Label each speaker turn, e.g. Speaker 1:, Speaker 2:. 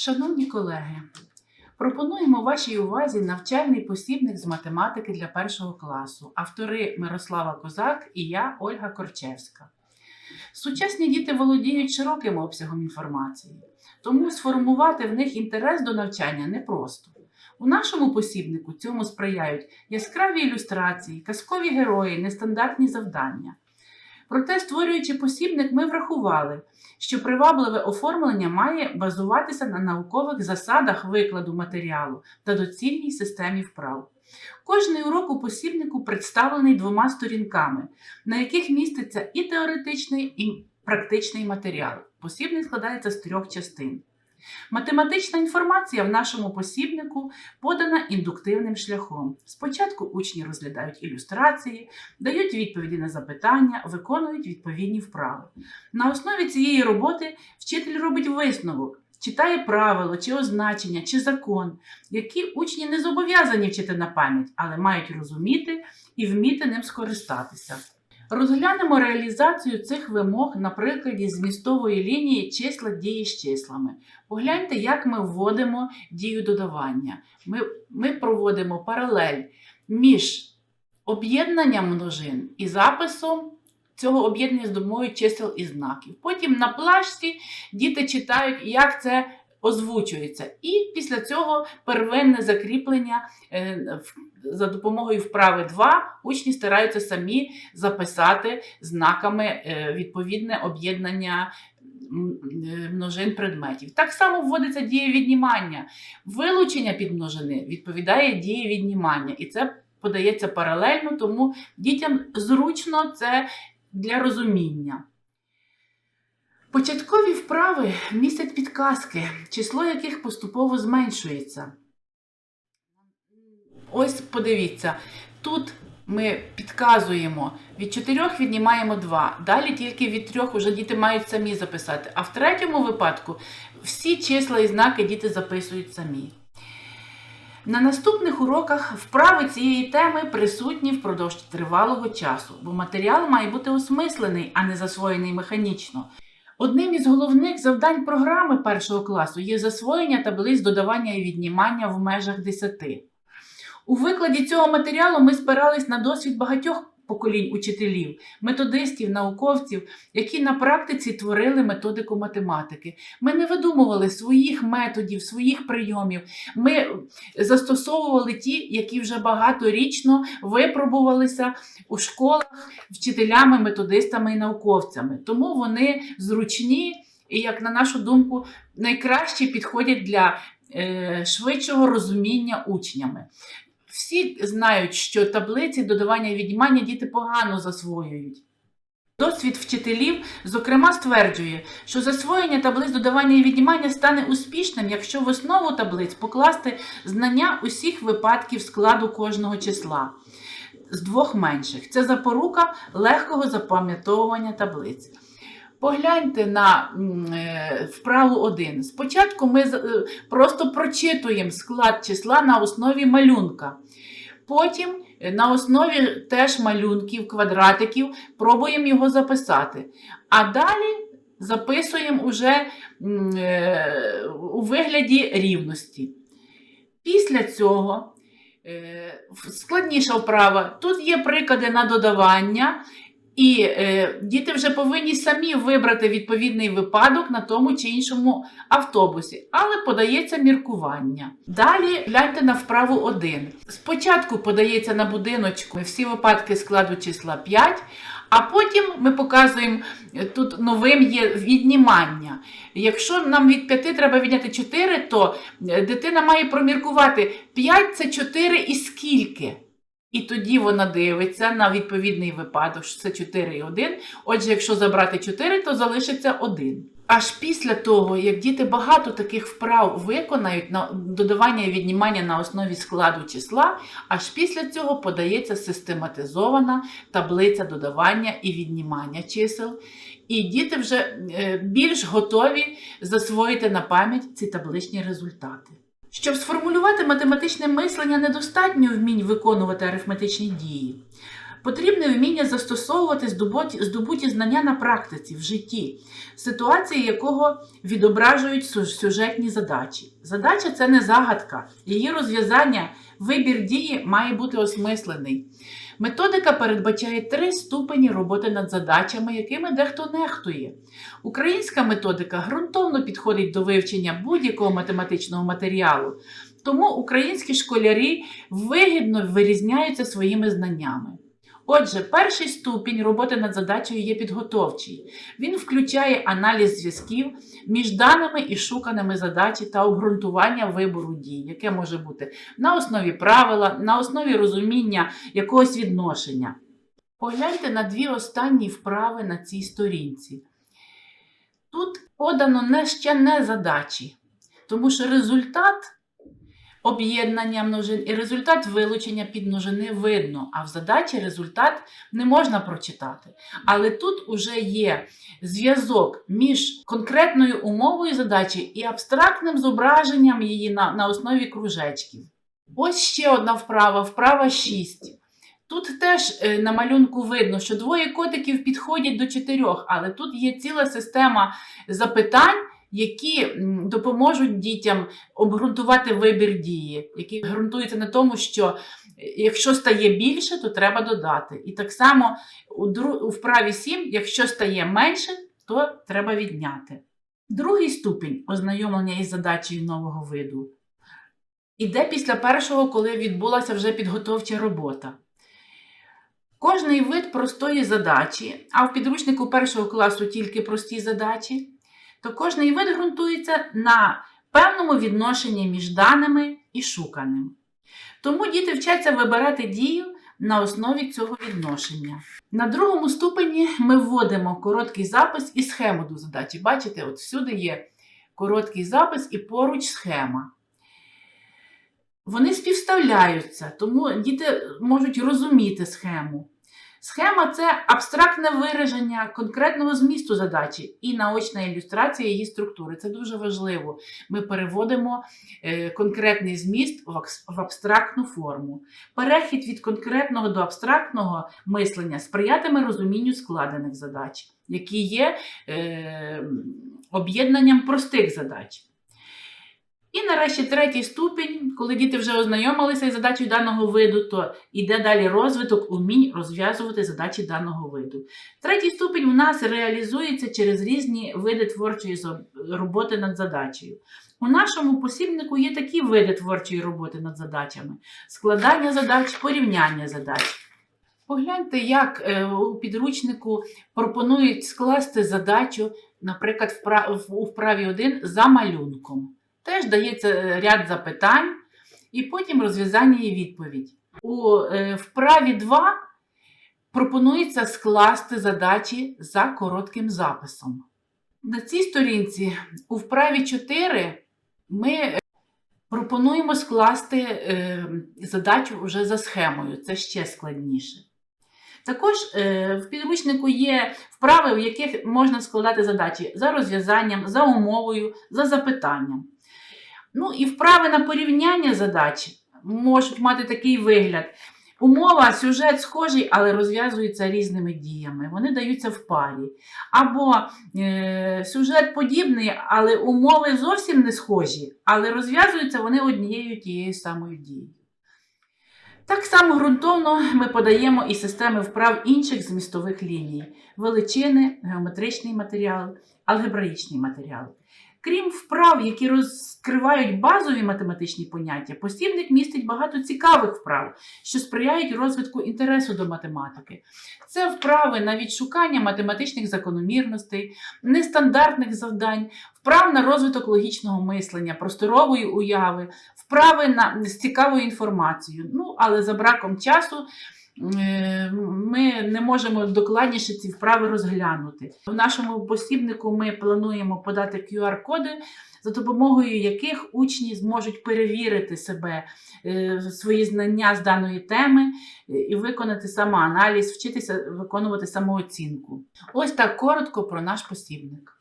Speaker 1: Шановні колеги, пропонуємо вашій увазі навчальний посібник з математики для першого класу, автори Мирослава Козак і я, Ольга Корчевська. Сучасні діти володіють широким обсягом інформації, тому сформувати в них інтерес до навчання непросто. У нашому посібнику цьому сприяють яскраві ілюстрації, казкові герої, нестандартні завдання. Проте, створюючи посібник, ми врахували, що привабливе оформлення має базуватися на наукових засадах викладу матеріалу та доцільній системі вправ. Кожний урок у посібнику представлений двома сторінками, на яких міститься і теоретичний, і практичний матеріал. Посібник складається з трьох частин. Математична інформація в нашому посібнику подана індуктивним шляхом. Спочатку учні розглядають ілюстрації, дають відповіді на запитання, виконують відповідні вправи. На основі цієї роботи вчитель робить висновок, читає правило чи означення, чи закон, які учні не зобов'язані вчити на пам'ять, але мають розуміти і вміти ним скористатися. Розглянемо реалізацію цих вимог на прикладі змістової лінії числа дії з числами. Погляньте, як ми вводимо дію додавання. Ми, ми проводимо паралель між об'єднанням множин і записом цього об'єднання з допомогою чисел і знаків. Потім на плашці діти читають, як це озвучується. І після цього первинне закріплення е, за допомогою вправи 2 учні стараються самі записати знаками е, відповідне об'єднання е, множин предметів. Так само вводиться дія віднімання. Вилучення підмножини відповідає дії віднімання. І це подається паралельно, тому дітям зручно це для розуміння. Початкові вправи містять підказки, число яких поступово зменшується. Ось подивіться, тут ми підказуємо від 4 віднімаємо 2. Далі тільки від 3 вже діти мають самі записати. А в третьому випадку всі числа і знаки діти записують самі. На наступних уроках вправи цієї теми присутні впродовж тривалого часу, бо матеріал має бути осмислений, а не засвоєний механічно. Одним із головних завдань програми першого класу є засвоєння таблиць додавання і віднімання в межах 10. У викладі цього матеріалу ми спирались на досвід багатьох поколінь учителів, методистів, науковців, які на практиці творили методику математики. Ми не видумували своїх методів, своїх прийомів. Ми застосовували ті, які вже багаторічно випробувалися у школах вчителями, методистами і науковцями. Тому вони зручні і, як на нашу думку, найкраще підходять для е, швидшого розуміння учнями. Всі знають, що таблиці додавання і віднімання діти погано засвоюють. Досвід вчителів, зокрема, стверджує, що засвоєння таблиць додавання і віднімання стане успішним, якщо в основу таблиць покласти знання усіх випадків складу кожного числа з двох менших. Це запорука легкого запам'ятовування таблиць. Погляньте на е, вправу 1. Спочатку ми е, просто прочитуємо склад числа на основі малюнка. Потім е, на основі теж малюнків, квадратиків пробуємо його записати. А далі записуємо уже у вигляді рівності. Після цього складніша вправа. Тут є приклади на додавання, і е, діти вже повинні самі вибрати відповідний випадок на тому чи іншому автобусі, але подається міркування. Далі гляньте на вправу 1. Спочатку подається на будиночку всі випадки складу числа 5, а потім ми показуємо е, тут новим є віднімання. Якщо нам від 5 треба відняти 4, то е, дитина має проміркувати 5 це 4 і скільки. І тоді вона дивиться на відповідний випадок, що це 4 і 1. Отже, якщо забрати 4, то залишиться 1. Аж після того, як діти багато таких вправ виконають на додавання і віднімання на основі складу числа, аж після цього подається систематизована таблиця додавання і віднімання чисел. І діти вже е, більш готові засвоїти на пам'ять ці табличні результати. Щоб сформулювати математичне мислення, недостатньо вмінь виконувати арифметичні дії. Потрібне вміння застосовувати здобуті, знання на практиці, в житті, ситуації якого відображують сюжетні задачі. Задача це не загадка, її розв'язання, вибір дії має бути осмислений. Методика передбачає три ступені роботи над задачами, якими дехто нехтує. Українська методика ґрунтовно підходить до вивчення будь-якого математичного матеріалу, тому українські школярі вигідно вирізняються своїми знаннями. Отже, перший ступінь роботи над задачею є підготовчий. Він включає аналіз зв'язків між даними і шуканими задачі та обґрунтування вибору дій, яке може бути на основі правила, на основі розуміння якогось відношення. Погляньте на дві останні вправи на цій сторінці. Тут подано не ще не задачі, тому що результат об'єднання множин і результат вилучення підмножини видно, а в задачі результат не можна прочитати. Але тут уже є зв'язок між конкретною умовою задачі і абстрактним зображенням її на, на основі кружечків. Ось ще одна вправа, вправа 6. Тут теж е, на малюнку видно, що двоє котиків підходять до чотирьох, але тут є ціла система запитань, які допоможуть дітям обґрунтувати вибір дії, які ґрунтуються на тому, що е, якщо стає більше, то треба додати. І так само у, вправі 7, якщо стає менше, то треба відняти. Другий ступінь ознайомлення із задачею нового виду іде після першого, коли відбулася вже підготовча робота. Кожний вид простої задачі, а в підручнику першого класу тільки прості задачі, то кожний вид ґрунтується на певному відношенні між даними і шуканим. Тому діти вчаться вибирати дію на основі цього відношення. На другому ступені ми вводимо короткий запис і схему до задачі. Бачите, от всюди є короткий запис і поруч схема. Вони співставляються, тому діти можуть розуміти схему. Схема це абстрактне вираження конкретного змісту задачі і наочна ілюстрація її структури. Це дуже важливо. Ми переводимо е, конкретний зміст в абстрактну форму. Перехід від конкретного до абстрактного мислення сприятиме розумінню складених задач, які є е, об'єднанням простих задач. І нарешті третій ступінь, коли діти вже ознайомилися із задачею даного виду, то йде далі розвиток умінь розв'язувати задачі даного виду. Третій ступінь у нас реалізується через різні види творчої роботи над задачею. У нашому посібнику є такі види творчої роботи над задачами: складання задач, порівняння задач. Погляньте, як е, у підручнику пропонують скласти задачу, наприклад, у вправі 1 за малюнком. Теж дається е, ряд запитань і потім розв'язання і відповідь. У е, вправі 2 пропонується скласти задачі за коротким записом. На цій сторінці у вправі 4 ми е, пропонуємо скласти задачу вже за схемою. Це ще складніше. Також е, в підручнику є вправи, в яких можна складати задачі за розв'язанням, за умовою, за запитанням. Ну і вправи на порівняння задач можуть мати такий вигляд. Умова, сюжет схожий, але розв'язуються різними діями. Вони даються в парі. Або е, сюжет подібний, але умови зовсім не схожі, але розв'язуються вони однією тією самою дією. Так само ґрунтовно ми подаємо і системи вправ інших змістових ліній: величини, геометричний матеріал, алгебраїчний матеріал. Крім вправ, які розкривають базові математичні поняття, посібник містить багато цікавих вправ, що сприяють розвитку інтересу до математики. Це вправи на відшукання математичних закономірностей, нестандартних завдань, вправ на розвиток логічного мислення, просторової уяви, вправи на, з цікавою інформацією. Ну, але за браком часу ми не можемо докладніше ці вправи розглянути. В нашому посібнику ми плануємо подати QR-коди, за допомогою яких учні зможуть перевірити себе, е, свої знання з даної теми е, і виконати самоаналіз, вчитися виконувати самооцінку. Ось так коротко про наш посібник.